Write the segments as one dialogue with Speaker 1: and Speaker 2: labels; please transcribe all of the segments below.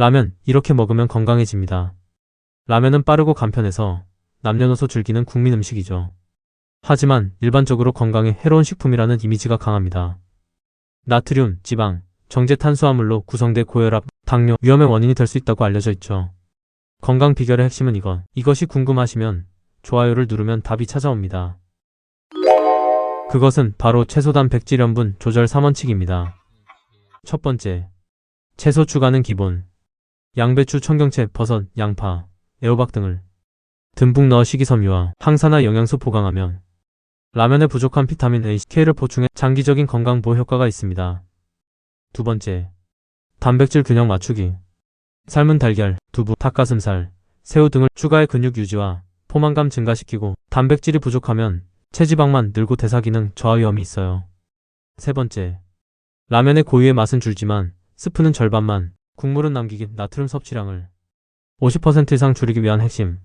Speaker 1: 라면, 이렇게 먹으면 건강해집니다. 라면은 빠르고 간편해서 남녀노소 즐기는 국민 음식이죠. 하지만 일반적으로 건강에 해로운 식품이라는 이미지가 강합니다. 나트륨, 지방, 정제 탄수화물로 구성돼 고혈압, 당뇨, 위험의 원인이 될 수 있다고 알려져 있죠. 건강 비결의 핵심은 이것. 이것이 궁금하시면 좋아요를 누르면 답이 찾아옵니다. 그것은 바로 채소 단 백질 염분 조절 3원칙입니다. 첫 번째, 채소 추가는 기본. 양배추, 청경채, 버섯, 양파, 애호박 등을 듬뿍 넣어 식이섬유와 항산화 영양소 보강하면 라면에 부족한 비타민 A, K를 보충해 장기적인 건강 보호 효과가 있습니다. 두 번째, 단백질 균형 맞추기. 삶은 달걀, 두부, 닭가슴살, 새우 등을 추가해 근육 유지와 포만감 증가시키고 단백질이 부족하면 체지방만 늘고 대사 기능 저하 위험이 있어요. 세 번째, 라면의 고유의 맛은 줄지만 스프는 절반만, 국물은 남기기 나트륨 섭취량을 50% 이상 줄이기 위한 핵심.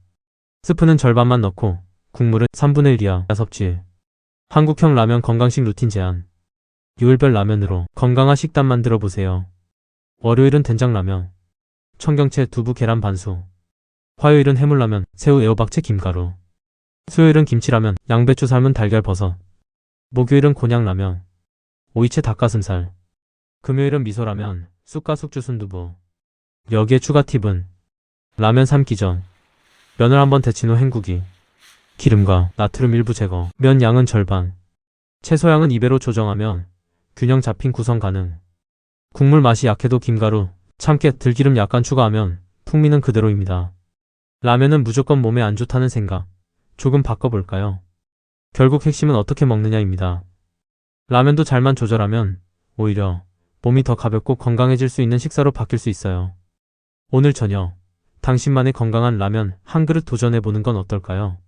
Speaker 1: 스프는 절반만 넣고 국물은 3분의 1 이하 섭취. 한국형 라면 건강식 루틴 제한. 요일별 라면으로 건강한 식단 만들어 보세요. 월요일은 된장라면, 청경채 두부 계란 반수. 화요일은 해물라면, 새우 애호박채 김가루. 수요일은 김치라면, 양배추 삶은 달걀 버섯. 목요일은 곤약라면, 오이채 닭가슴살. 금요일은 미소라면, 쑥과 숙주 순두부. 여기에 추가 팁은 라면 삶기 전 면을 한번 데친 후 헹구기. 기름과 나트륨 일부 제거. 면 양은 절반. 채소 양은 2배로 조정하면 균형 잡힌 구성 가능. 국물 맛이 약해도 김가루, 참깨, 들기름 약간 추가하면 풍미는 그대로입니다. 라면은 무조건 몸에 안 좋다는 생각. 조금 바꿔볼까요? 결국 핵심은 어떻게 먹느냐입니다. 라면도 잘만 조절하면 오히려 몸이 더 가볍고 건강해질 수 있는 식사로 바뀔 수 있어요. 오늘 저녁 당신만의 건강한 라면 한 그릇 도전해보는 건 어떨까요?